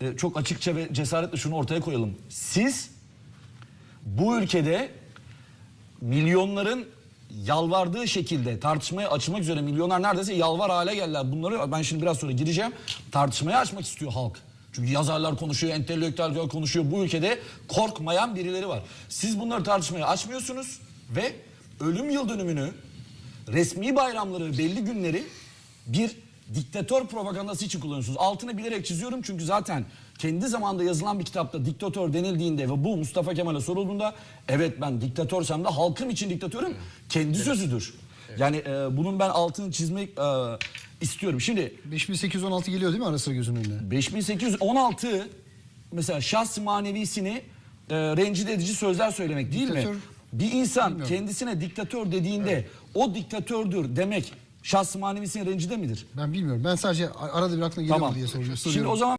e, çok açıkça ve cesaretle şunu ortaya koyalım. Siz bu ülkede milyonların yalvardığı şekilde tartışmaya açmak üzere milyonlar neredeyse yalvar hale geldiler. Bunları ben şimdi biraz sonra gireceğim. Tartışmaya açmak istiyor halk. Çünkü yazarlar konuşuyor, entelektüeller konuşuyor. Bu ülkede korkmayan birileri var. Siz bunları tartışmaya açmıyorsunuz ve ölüm yıl dönümünü, resmi bayramları, belli günleri bir diktatör propagandası için kullanıyorsunuz. Altını bilerek çiziyorum çünkü zaten kendi zamanda yazılan bir kitapta diktatör denildiğinde ve bu Mustafa Kemal'e sorulduğunda evet ben diktatörsem de halkım için diktatörüm kendi sözüdür. Yani e, bunun ben altını çizmek e, istiyorum. Şimdi 5816 geliyor değil mi ara sıra gözünün önüne? 5816 mesela şahs manevisini e, rencide edici sözler söylemek değil Diktatör- mi? Bir insan Bilmiyorum. kendisine diktatör dediğinde o diktatördür demek şahs manevisini rencide midir? Ben bilmiyorum. Ben sadece arada bir aklına geliyor mu diye soruyorum. Şimdi o zaman